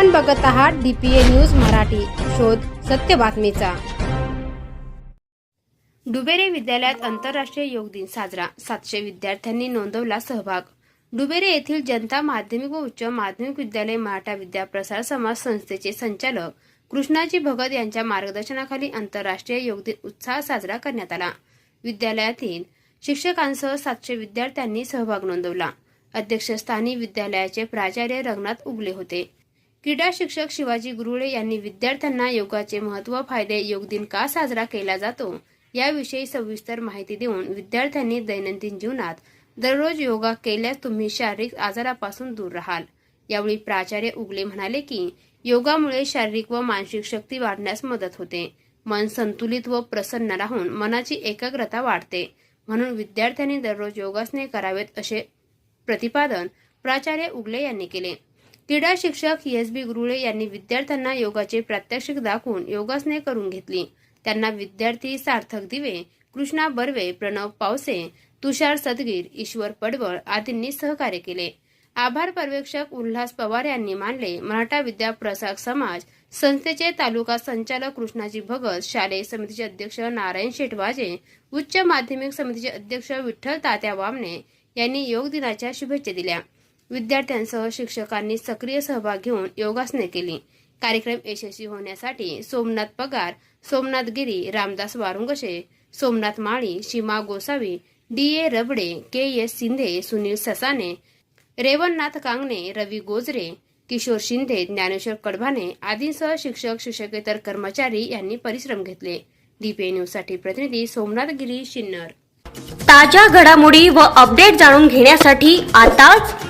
आपण बघत आहात डीपीए न्यूज मराठी. शोध सत्य बातमीचा. डुबेरे विद्यालयात आंतरराष्ट्रीय योग दिन साजरा. सातशे विद्यार्थ्यांनी नोंदवला सहभाग. डुबेरे येथील जनता माध्यमिक व उच्च माध्यमिक विद्यालय मराठा विद्या प्रसार समाज संस्थेचे संचालक कृष्णाजी भगत यांच्या मार्गदर्शनाखाली आंतरराष्ट्रीय योग दिन उत्साह साजरा करण्यात आला. विद्यालयातील शिक्षकांसह सातशे विद्यार्थ्यांनी सहभाग नोंदवला. अध्यक्षस्थानी विद्यालयाचे प्राचार्य रंगनाथ उगले होते. क्रीडा शिक्षक शिवाजी गुरुळे यांनी विद्यार्थ्यांना योगाचे महत्त्व फायदे योग दिन का साजरा केला जातो याविषयी सविस्तर माहिती देऊन विद्यार्थ्यांनी दैनंदिन जीवनात दररोज योगा केल्यास तुम्ही शारीरिक आजारापासून दूर राहाल. यावेळी प्राचार्य उगले म्हणाले की योगामुळे शारीरिक व मानसिक शक्ती वाढण्यास मदत होते. मन संतुलित व प्रसन्न राहून मनाची एकाग्रता वाढते. म्हणून विद्यार्थ्यांनी दररोज योगासने करावेत असे प्रतिपादन प्राचार्य उगले यांनी केले. क्रीडा शिक्षक एस बी गुरुळे यांनी विद्यार्थ्यांना योगाचे प्रात्यक्षिक दाखवून योगासने करून घेतली. त्यांना विद्यार्थी सार्थक दिवे कृष्णा बर्वे प्रणव पावसे तुषार सदगीर ईश्वर पडवळ आदींनी सहकार्य केले. आभार पर्यवेक्षक उल्हास पवार यांनी मानले मराठा विद्या प्रसारक समाज संस्थेचे तालुका संचालक कृष्णाजी भगत शालेय समितीचे अध्यक्ष नारायण शेटवाजे उच्च माध्यमिक समितीचे अध्यक्ष विठ्ठल तात्या वामने यांनी योग दिनाच्या शुभेच्छा दिल्या. विद्यार्थ्यांसह शिक्षकांनी सक्रिय सहभाग घेऊन योगासने केली. कार्यक्रम यशस्वी होण्यासाठी Somnath Pagar Somnath Giri Ramdas Warungshe Somnath Mali Seema Gosavi D A Rabade K S Shinde Sunil Sasane Revannath Kangane Ravi Gojare Kishor Shinde Dnyaneshwar Kadbhane आदींसह शिक्षक शिक्षकेतर कर्मचारी यांनी परिश्रम घेतले. डीपीए न्यूजसाठी प्रतिनिधी सोमनाथ गिरी शिन्नर. ताज्या घडामोडी व अपडेट जाणून घेण्यासाठी आताच